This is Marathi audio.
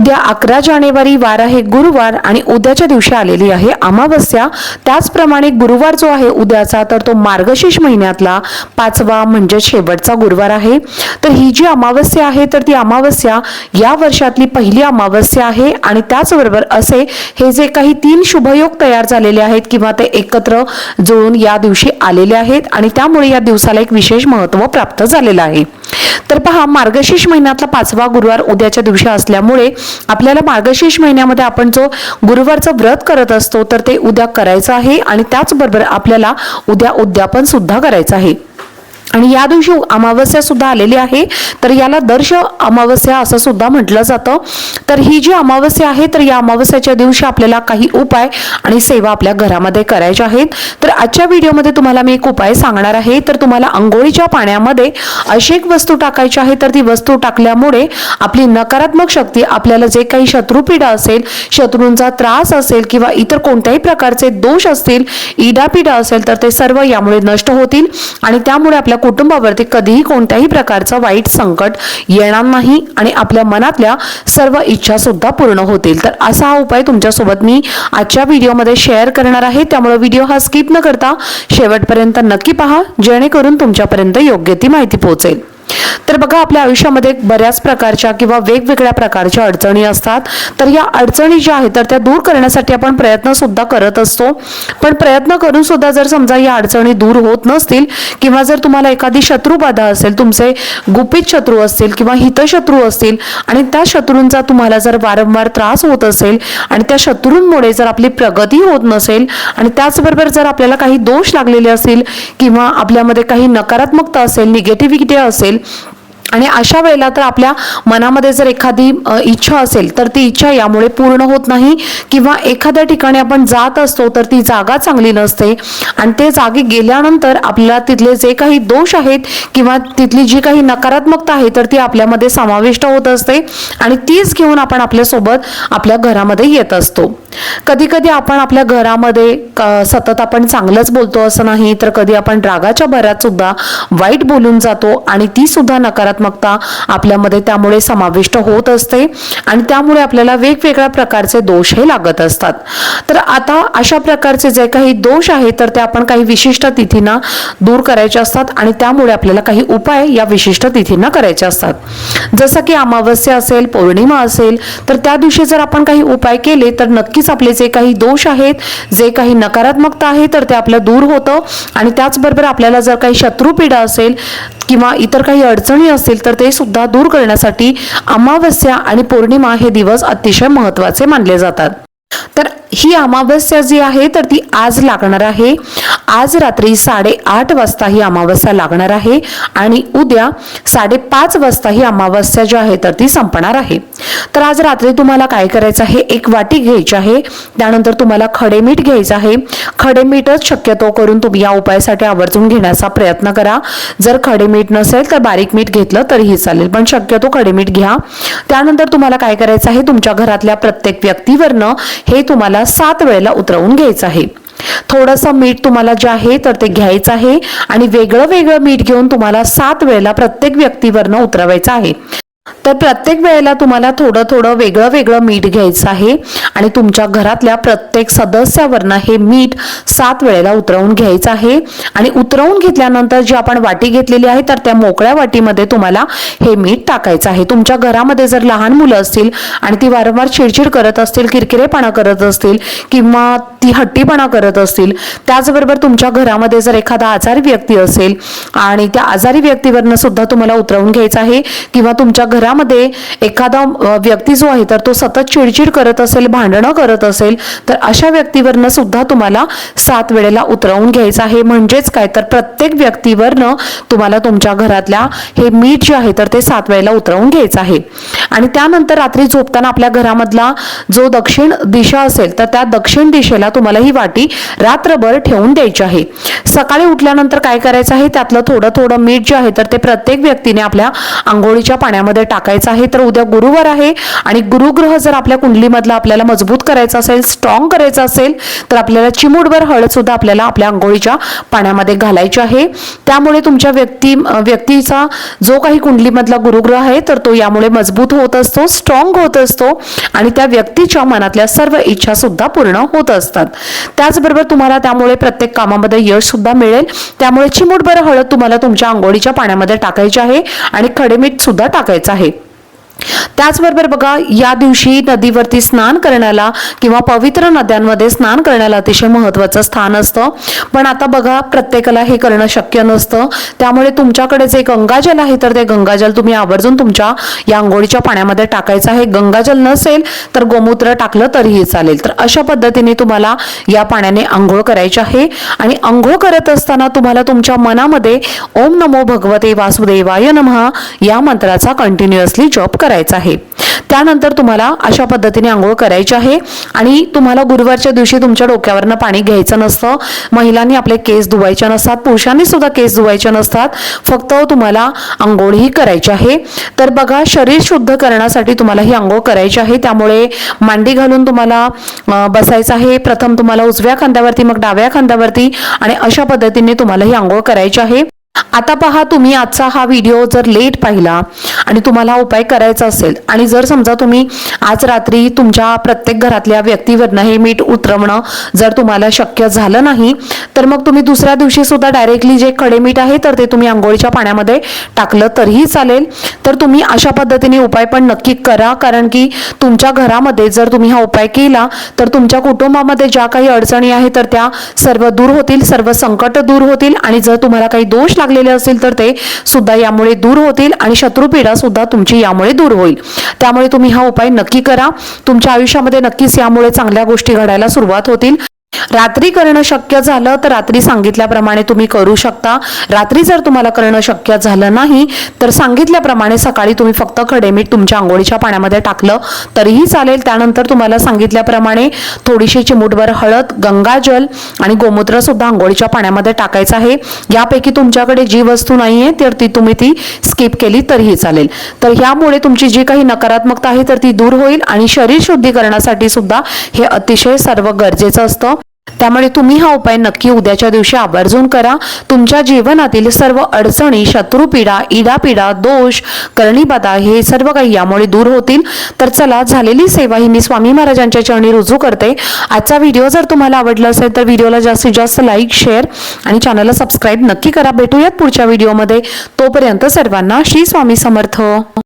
उद्या अकरा जानेवारी वार आहे गुरुवार आणि उद्याच्या दिवशी आलेली आहे अमावस्या. त्याचप्रमाणे गुरुवार जो आहे उद्याचा तर तो मार्गशीर्ष महिन्यातला पाचवा म्हणजे शेवटचा गुरुवार आहे. तर ही जी अमावस्या आहे तर ती अमावस्या या वर्षातली पहिली अमावस्या आहे आणि त्याचबरोबर असे हे जे काही तीन शुभयोग तयार झालेले आहेत किंवा ते एकत्र जुळून या दिवशी आलेले आहेत आणि त्यामुळे या दिवसाला एक विशेष महत्त्व प्राप्त झालेलं आहे. तर पहा मार्गशीर्ष महिन्यातला पाचवा गुरुवार उद्याच्या दिवशी असल्यामुळे आपल्याला मार्गशीर्ष महिन्यामध्ये आपण जो गुरुवारचं व्रत करत असतो तर ते उद्या करायचं आहे आणि त्याचबरोबर आपल्याला उद्या उद्यापन सुद्धा करायचं आहे. आणि या दिवशी अमावस्या सुद्धा आलेली आहे. तर याला दर्श अमावस्या असं सुद्धा म्हटलं जातं. तर ही जी अमावस्या आहे तर या अमावस्याच्या दिवशी आपल्याला काही उपाय आणि सेवा आपल्या घरामध्ये करायच्या आहेत. तर आजच्या व्हिडिओमध्ये तुम्हाला मी एक उपाय सांगणार आहे. तर तुम्हाला अंघोळीच्या पाण्यामध्ये अशी एक वस्तू टाकायची आहे तर ती वस्तू टाकल्यामुळे आपली नकारात्मक शक्ती आपल्याला जे काही शत्रुपीडा असेल शत्रूंचा त्रास असेल किंवा इतर कोणत्याही प्रकारचे दोष असतील इडापिडा असेल तर ते सर्व यामुळे नष्ट होतील. आणि त्यामुळे आपल्या कुटुंबावरती कधीही कोणत्याही प्रकारचं वाईट संकट येणार नाही आणि आपल्या मनातल्या सर्व इच्छा सुद्धा पूर्ण होतील. तर असा हा उपाय तुमच्यासोबत मी आजच्या व्हिडिओमध्ये शेअर करणार आहे. त्यामुळे व्हिडिओ हा स्किप न करता शेवटपर्यंत नक्की पहा जेणेकरून तुमच्यापर्यंत योग्य ती माहिती पोहोचेल. तर बघा आपल्या आयुष्यामध्ये बऱ्याच प्रकारच्या किंवा वेगवेगळ्या प्रकारच्या अडचणी असतात. तर या अडचणी ज्या आहेत तर त्या दूर करण्यासाठी आपण प्रयत्न सुद्धा करत असतो. पण प्रयत्न करून सुद्धा जर समजा या अडचणी दूर होत नसतील किंवा जर तुम्हाला एखादी शत्रुबाधा असेल तुमचे गुपित शत्रू असतील किंवा हितशत्रू असतील आणि त्या शत्रूंचा तुम्हाला जर वारंवार त्रास होत असेल आणि त्या शत्रूंमुळे जर आपली प्रगती होत नसेल आणि त्याचबरोबर जर आपल्याला काही दोष लागलेले असतील किंवा आपल्यामध्ये काही नकारात्मकता असेल निगेटिव्हिटी असेल आणि अशा वेळेला तर आपल्या मनामध्ये जर एखादी इच्छा असेल तर ती इच्छा यामुळे पूर्ण होत नाही. किंवा एखाद्या ठिकाणी आपण जात असतो तर ती जागा चांगली नसते. आणि ते जागी गेल्यानंतर आपल्याला तिथले जे काही दोष आहेत किंवा तिथली जी काही नकारात्मकता आहे तर ती आपल्यामध्ये समाविष्ट होत असते. आणि तीच घेऊन आपण आपल्यासोबत आपल्या घरामध्ये येत असतो. कधी कधी आपण आपल्या घरामध्ये सतत आपण चांगलंच बोलतो असं नाही तर कधी आपण रागाच्या भरात सुद्धा वाईट बोलून जातो आणि ती सुद्धा नकारात्मक नकारात्मकता आपल्यामध्ये त्यामुळे समाविष्ट होत असते आणि त्यामुळे आपल्याला वेगवेगळ्या प्रकारचे दोष हे लागत असतात. तर आता अशा प्रकारचे जे काही दोष आहेत तर ते आपण काही विशिष्ट तिथींना दूर करायचे असतात आणि त्यामुळे आपल्याला काही उपाय या विशिष्ट तिथींना करायचे असतात. जसं की अमावस्या असेल पौर्णिमा असेल तर त्या दिवशी जर आपण काही उपाय केले तर नक्कीच आपले जे काही दोष आहेत जे काही नकारात्मकता आहे तर ते आपलं दूर होतं आणि त्याचबरोबर आपल्याला जर काही शत्रुपीडा असेल किंवा इतर काही अडचणी असतील तर ते सुद्धा दूर करण्यासाठी अमावस्या आणि पौर्णिमा हे दिवस अतिशय महत्त्वाचे मानले जातात. तर ही अमावस्या जी आहे तर ती आज लागणार आहे. आज रात्री साडेआठ वाजता ही अमावस्या लागणार आहे आणि उद्या साडेपाच वाजता ही अमावस्या जी आहे तर ती संपणार आहे. तर आज रात्री तुम्हाला काय करायचं आहे? एक वाटी घ्यायची आहे. त्यानंतर तुम्हाला खडे मीठ घ्यायचं आहे. खडे मीठच शक्यतो करून तुम्ही या उपायासाठी आवर्जून घेण्याचा प्रयत्न करा. जर खडे मीठ नसेल तर बारीक मीठ घेतलं तरीही चालेल पण शक्यतो खडे मीठ घ्या. त्यानंतर तुम्हाला काय करायचं आहे? तुमच्या घरातल्या प्रत्येक व्यक्तीवरनं हे तुम्हाला सात वेळेला उतरवून घ्यायचं आहे. थोडंसं मीठ तुम्हाला जे आहे तर ते घ्यायचं आहे आणि वेगळं वेगळं मीठ घेऊन तुम्हाला सात वेळेला प्रत्येक व्यक्तीवरनं उतरवायचं आहे. तर प्रत्येक वेळेला तुम्हाला थोडं थोडं वेगळं वेगळं मीठ घ्यायचं आहे आणि तुमच्या घरातल्या प्रत्येक सदस्यावरनं हे मीठ सात वेळेला उतरवून घ्यायचं आहे. आणि उतरवून घेतल्यानंतर जी आपण वाटी घेतलेली आहे तर त्या मोकळ्या वाटीमध्ये तुम्हाला हे मीठ टाकायचं आहे. तुमच्या घरामध्ये जर लहान मुलं असतील आणि ती वारंवार चिडचिड करत असतील किरकिरेपणा करत असतील किंवा ती हट्टीपणा करत असतील त्याचबरोबर तुमच्या घरामध्ये जर एखादा आजारी व्यक्ती असेल आणि त्या आजारी व्यक्तीवरनं सुद्धा तुम्हाला उतरवून घ्यायचं आहे किंवा तुमच्या घरामध्ये एखादा व्यक्ती जो आहे तर तो सतत चिडचिड करत असेल भांडणं करत असेल तर अशा व्यक्तीवरनं सुद्धा तुम्हाला सात वेळेला उतरवून घ्यायचं आहे. म्हणजेच काय? तर प्रत्येक व्यक्तीवरनं तुम्हाला तुमच्या घरातल्या हे मीठ जे आहे तर ते सात वेळेला उतरवून घ्यायचं आहे. आणि त्यानंतर रात्री झोपताना आपल्या घरामधला जो दक्षिण दिशा असेल तर त्या दक्षिण दिशेला तुम्हाला ही वाटी रात्रभर ठेवून द्यायची आहे. सकाळी उठल्यानंतर काय करायचं आहे? त्यातलं थोडं थोडं मीठ जे आहे तर ते प्रत्येक व्यक्तीने आपल्या आंघोळीच्या पाण्यामध्ये टाकायचं आहे तर उद्या गुरुवार आहे आणि गुरुग्रह जर आपल्या कुंडलीमधला आपल्याला मजबूत करायचा असेल स्ट्रॉंग करायचा असेल तर आपल्याला चिमूटभर हळद सुद्धा आपल्याला आपल्या आंघोळीच्या पाण्यामध्ये घालायची आहे. त्यामुळे तुमच्या व्यक्ती व्यक्तीचा जो काही कुंडलीमधला गुरुग्रह आहे तर तो यामुळे मजबूत होत असतो स्ट्रॉंग होत असतो आणि त्या व्यक्तीच्या मनातल्या सर्व इच्छा सुद्धा पूर्ण होत असतात. त्याचबरोबर तुम्हाला त्यामुळे प्रत्येक कामामध्ये यश सुद्धा मिळेल. त्यामुळे चिमूटभर हळद तुम्हाला तुमच्या आंघोळीच्या पाण्यामध्ये टाकायची आहे आणि खडेमीठ सुद्धा टाकायचं आहे. आहे त्याचबरोबर बघा या दिवशी नदीवरती स्नान करण्याला किंवा पवित्र नद्यांमध्ये स्नान करण्याला अतिशय महत्त्वाचं स्थान असतं. पण आता बघा प्रत्येकाला हे करणं शक्य नसतं. त्यामुळे तुमच्याकडे जे गंगाजल आहे तर ते गंगाजल तुम्ही आवर्जून तुमच्या या आंघोळीच्या पाण्यामध्ये टाकायचं आहे. गंगाजल नसेल तर गोमूत्र टाकलं तरीही चालेल. तर अशा पद्धतीने तुम्हाला या पाण्याने आंघोळ करायची आहे. आणि आंघोळ करत असताना तुम्हाला तुमच्या मनामध्ये ओम नमो भगवते वासुदेवाय नमः या मंत्राचा कंटिन्युअसली जप करायचा आहे. त्यानंतर तुम्हाला अशा पद्धतीने आंघोळ करायची आहे आणि तुम्हाला गुरुवारच्या दिवशी तुमच्या डोक्यावरनं पाणी घ्यायचं नसतं. महिलांनी आपले केस धुवायचे नसतात पुरुषांनी सुद्धा केस धुवायचे नसतात. फक्त तुम्हाला आंघोळ ही करायची आहे. तर बघा शरीर शुद्ध करण्यासाठी तुम्हाला ही आंघोळ करायची आहे. त्यामुळे मांडी घालून तुम्हाला बसायचं आहे. प्रथम तुम्हाला उजव्या खांद्यावरती मग डाव्या खांद्यावरती आणि अशा पद्धतीने तुम्हाला ही आंघोळ करायची आहे. आता पहा तुम्ही आजचा हा व्हिडिओ जर लेट पाहिला आणि तुम्हाला हा उपाय करायचा असेल आणि जर समजा तुम्ही आज रात्री तुमच्या प्रत्येक घरातल्या व्यक्तीवरनं हे मीठ उतरवणं जर तुम्हाला शक्य झालं नाही तर मग तुम्ही दुसऱ्या दिवशी सुद्धा डायरेक्टली जे खडे मीठ आहे तर ते तुम्ही आंघोळीच्या पाण्यामध्ये टाकलं तरीही चालेल. तर तुम्ही अशा पद्धतीने उपाय पण नक्की करा कारण की तुमच्या घरामध्ये जर तुम्ही हा उपाय केला तर तुमच्या कुटुंबामध्ये ज्या काही अडचणी आहेत तर त्या सर्व दूर होतील सर्व संकट दूर होतील आणि जर तुम्हाला काही दोष लागलेले असतील तर ते सुद्धा यामुळे दूर होतील आणि शत्रुपीडा सुद्धा तुमची यामुळे दूर होईल. त्यामुळे तुम्ही हा उपाय नक्की करा. तुमच्या आयुष्यामध्ये नक्कीच यामुळे चांगल्या गोष्टी घडायला सुरुवात होतील. रात्री करणं शक्य झालं तर रात्री सांगितल्याप्रमाणे तुम्ही करू शकता. रात्री जर तुम्हाला करणं शक्य झालं नाही तर सांगितल्याप्रमाणे सकाळी तुम्ही फक्त खडेमीठ तुमच्या आंघोळीच्या पाण्यामध्ये टाकलं तरीही चालेल. त्यानंतर तुम्हाला सांगितल्याप्रमाणे थोडीशी चिमूटभर हळद गंगाजल आणि गोमूत्र सुद्धा आंघोळीच्या पाण्यामध्ये टाकायचं आहे. यापैकी तुमच्याकडे जी वस्तू नाहीये तर ती तुम्ही ती स्किप केली तरीही चालेल. तर ह्यामुळे तुमची जी काही नकारात्मकता आहे तर ती दूर होईल आणि शरीर शुद्धीकरणासाठी सुद्धा हे अतिशय सर्व गरजेचं असतं. त्यामुळे तुम्ही हा उपाय नक्की उद्याच्या दिवशी आवर्जून करा. तुमच्या जीवनातील सर्व अडचणी शत्रुपीडा इडापिडा दोष करणीबाधा हे सर्व काही यामुळे दूर होतील. तर चला झालेली सेवा ही मी स्वामी महाराजांच्या चरणी रुजू करते. आजचा व्हिडिओ जर तुम्हाला आवडला असेल तर व्हिडिओला जास्तीत जास्त लाईक शेअर आणि चॅनलला सबस्क्राईब नक्की करा. भेटूयात पुढच्या व्हिडिओमध्ये. तोपर्यंत सर्वांना श्री स्वामी समर्थ.